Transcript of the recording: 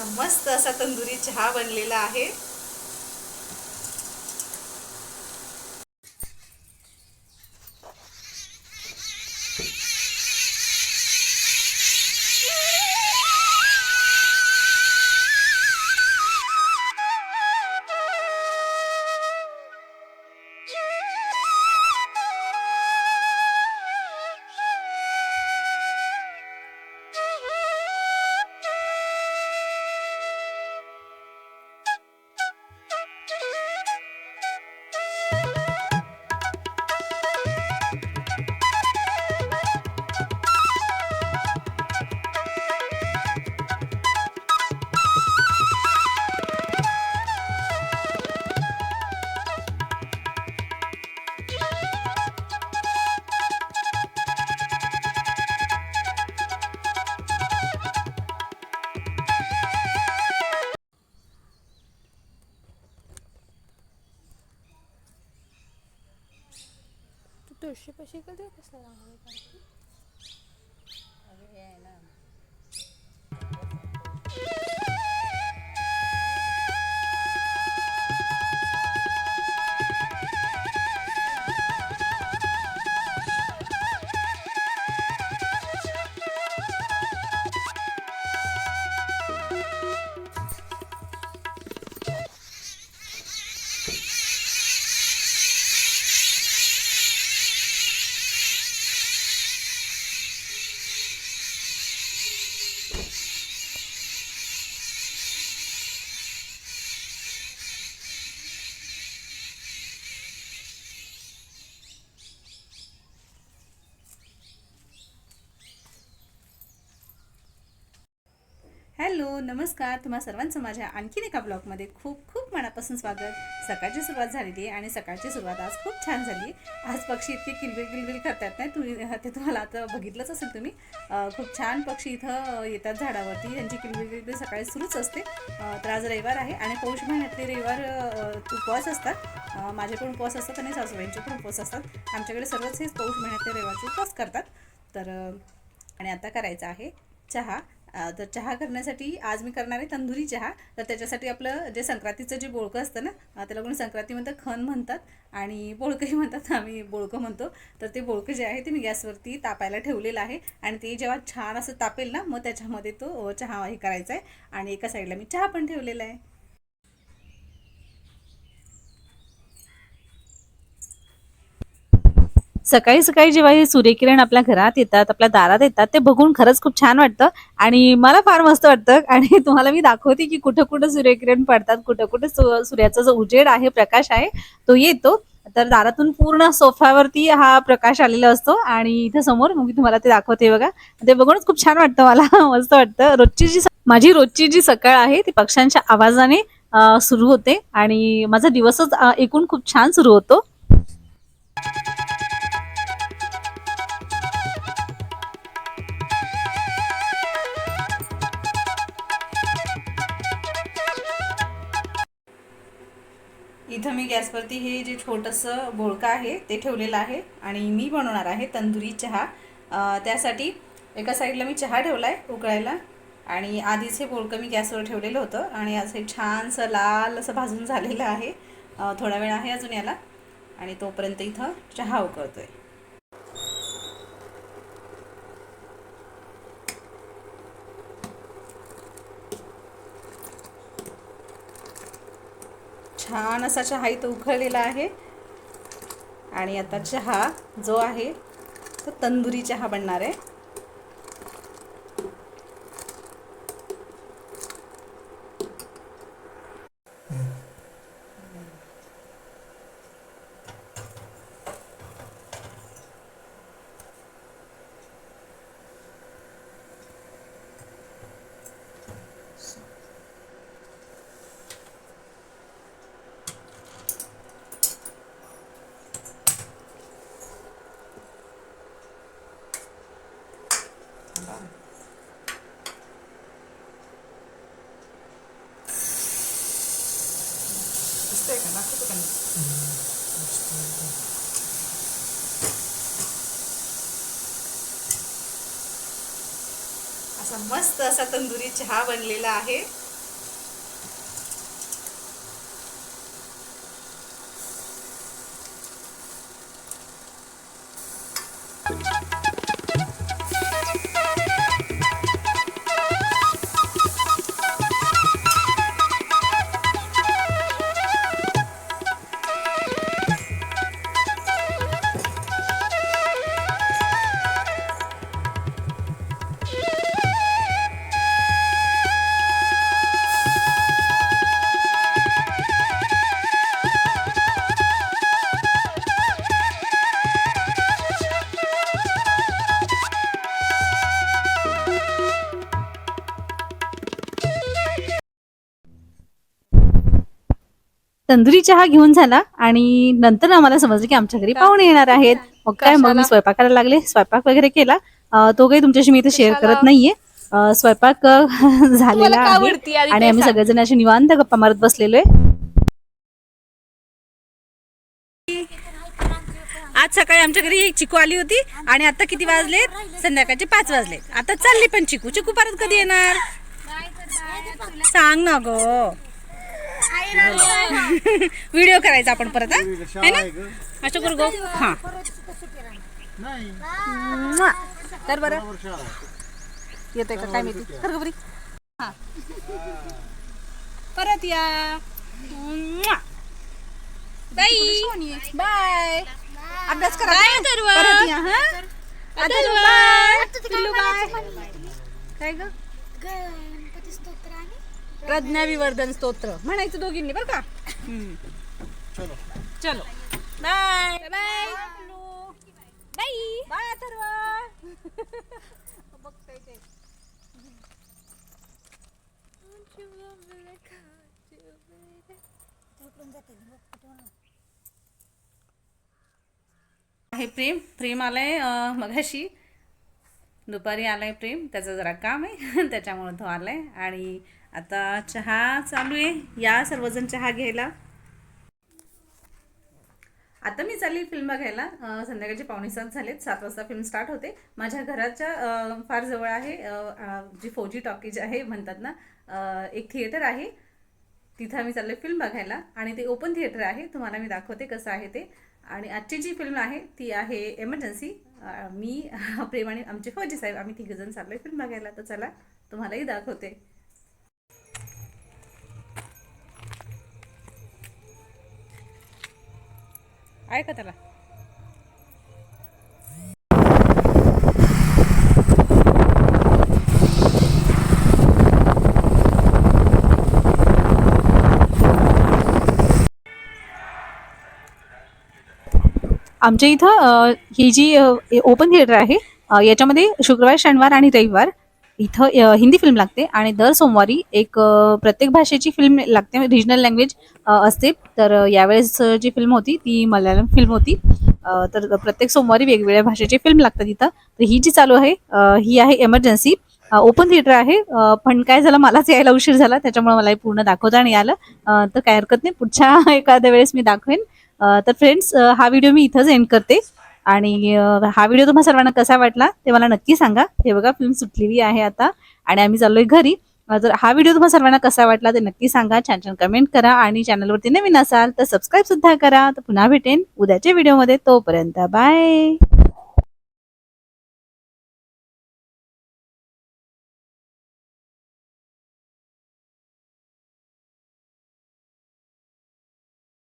असा मस्त असा तंदुरी चहा बनलेला आहे. तू पैसे कधी कसला रांगोळी हॅलो नमस्कार तुम्हा सर्वांचं माझ्या आणखीन एका ब्लॉगमध्ये खूप खूप मनापासून स्वागत. सकाळची सुरुवात झालेली आहे आणि सकाळची सुरुवात आज खूप छान झाली आज पक्षी इतके किलबिल किलबिल करतात नाही तुम्ही ते तुम्हाला आता बघितलंच असेल तुम्ही. खूप छान पक्षी इथं येतात झाडावरती त्यांची किलबिल किलबिल सकाळी सुरूच असते. तर आज रविवार आहे आणि पौष महिन्यातले रविवार उपवास असतात. माझे पण उपवास असतात आणि सासूबाईंचे पण उपवास असतात. आमच्याकडे सर्वच हेच पौष महिन्यातले रविवारचे उपवास करतात. तर आणि आता करायचा आहे चहा. तर चहा करण्यासाठी आज मी करणार आहे तंदुरी चहा. तर त्याच्यासाठी आपलं जे संक्रांतीचं जे बोळकं असतं ना त्याला कोणी संक्रांती म्हणतात खण म्हणतात. आणि बोळकंही म्हणतात आम्ही बोळकं म्हणतो. तर ते बोळकं जे आहे ते मी गॅसवरती तापायला ठेवलेलं आहे. आणि ते जेव्हा छान असं तापेल ना मग त्याच्यामध्ये तो चहा हे करायचा आहे. आणि एका साईडला मी चहा पण ठेवलेला आहे. सकाळी सकाळी जेव्हा हे सूर्यकिरण आपल्या घरात येतात आपल्या दारात येतात ते बघून खरंच खूप छान वाटतं. आणि मला फार मस्त वाटतं. आणि तुम्हाला मी दाखवते की कुठं कुठं सूर्यकिरण पडतात कुठं कुठं सूर्याचा जो उजेड आहे प्रकाश आहे तो येतो. तर दारातून पूर्ण सोफ्यावरती हा प्रकाश आलेला असतो. आणि इथे समोर मग मी तुम्हाला ते दाखवते बघा. ते बघूनच खूप छान वाटतं मला. मस्त वाटतं. रोजची जी माझी रोजची जी सकाळ आहे ती पक्ष्यांच्या आवाजाने सुरू होते. आणि माझा दिवसच एकूण खूप छान सुरू होतो. छोटंसं बोळकं आहे ते ठेवलेलं आहे आणि मी बनवणार आहे तंदुरी चहा. त्यासाठी एका साईडला मी चहा ठेवला आहे उकळायला आणि आधीच हे बोळकं मी गॅसवर ठेवलेलं होतं आणि असं हे छानसं लाल असं भाजून झालेलं आहे. थोडा वेळ आहे अजून याला आणि तोपर्यंत इथं चहा उकळतो आहे छान असा चहा इथं उकळलेला आहे. आणि आता चहा जो आहे तो तंदुरी चहा बनणार आहे. दिसतंय असा मस्त असा तंदुरी चहा बनलेला आहे. तंदुरी चहा घेऊन झाला आणि नंतर आम्हाला समजलं की आमच्या घरी पाहुणे येणार आहेत. मग काय मग मी? स्वयंपाकाला लागले. स्वयंपाक वगैरे केला. तो काही तुमच्याशी मी इथे शेअर? करत नाहीये. स्वयंपाक झालेला आहे आणि आम्ही सांग. सगळेजण असे निवांत गप्पा मारत बसलेलो आहे. आज सकाळी आमच्या घरी एक चिकू आली होती आणि आता किती वाजले संध्याकाळचे पाच वाजले आता चालली पण चिकू. चिकू परत कधी येणार? सांग ना गो. व्हिडिओ करायचा आपण परत हा? है ना? असं करू गो. हा. कर बरं. येतोय का? काय माहिती? गं बरी. हा. परत या. बाई. बाय. अभ्यास करा. परत या हा? अथर्व, बाय. काय ग? गणपती स्तोत्र आणि प्रज्ञा विवर्धन स्तोत्र. म्हणायचं दोघींनी बरं का? हम्म. चलो. Bye bye bye bye Atharva बघताय ते आहे प्रेम. प्रेम आलाय अं, दुपारी आला आहे प्रेम त्याचं जरा काम आहे त्याच्यामुळं तो आला आहे आणि आता चहा चालू आहे. या सर्वजण चहा घ्यायला. आता मी चालली फिल्म बघायला. संध्याकाळचे पावणे सात झालेत सात वाजता फिल्म स्टार्ट होते. माझ्या घराच्या फार जवळ आहे. जी फौजी टॉकीज आहे म्हणतात ना एक थिएटर आहे. तिथं आम्ही चालले फिल्म बघायला. आणि ते ओपन थिएटर आहे. तुम्हाला मी दाखवते कसं आहे ते. आणि आजची जी फिल्म आहे ती आहे एमर्जन्सी मी प्रेम आणि आमचे फौजी साहेब आम्ही तिघजण चाललोय फिल्म बघायला. तर चला तुम्हालाही दाखवते. आहे का त्याला. आमच्या इथं ही जी ओपन थिएटर आहे याच्यामध्ये शुक्रवार शनिवार आणि रविवार इथं हिंदी फिल्म लागते आणि दर सोमवारी एक प्रत्येक भाषेची फिल्म लागते. म्हणजे रिजनल लँग्वेज असते. तर यावेळेस जी फिल्म होती ती मल्याळम फिल्म होती. तर प्रत्येक सोमवारी वेगवेगळ्या भाषेची फिल्म लागतात इथं. तर ही जी चालू आहे ही आहे एमर्जन्सी ओपन थिएटर आहे. पण काय झालं मलाच यायला उशीर झाला. त्याच्यामुळे मला हे पूर्ण दाखवता नाही आलं. तर काय हरकत नाही. पुढच्या एखाद्या वेळेस मी दाखवेन. तर फ्रेंड्स हा व्हिडिओ मी इथंच एंड करते. आणि हा व्हिडिओ तुम्हाला सर्वांना कसा वाटला ते मला नक्की सांगा. हे बघा फिल्म सुटलेली आहे आता आणि आम्ही चाललोय घरी. जर हा व्हिडिओ तुम्हाला सर्वांना कसा वाटला ते नक्की सांगा. छान छान कमेंट करा आणि चॅनलवरती नवीन असाल तर सबस्क्राईब सुद्धा करा. तर पुन्हा भेटेन उद्याच्या व्हिडिओमध्ये तोपर्यंत बाय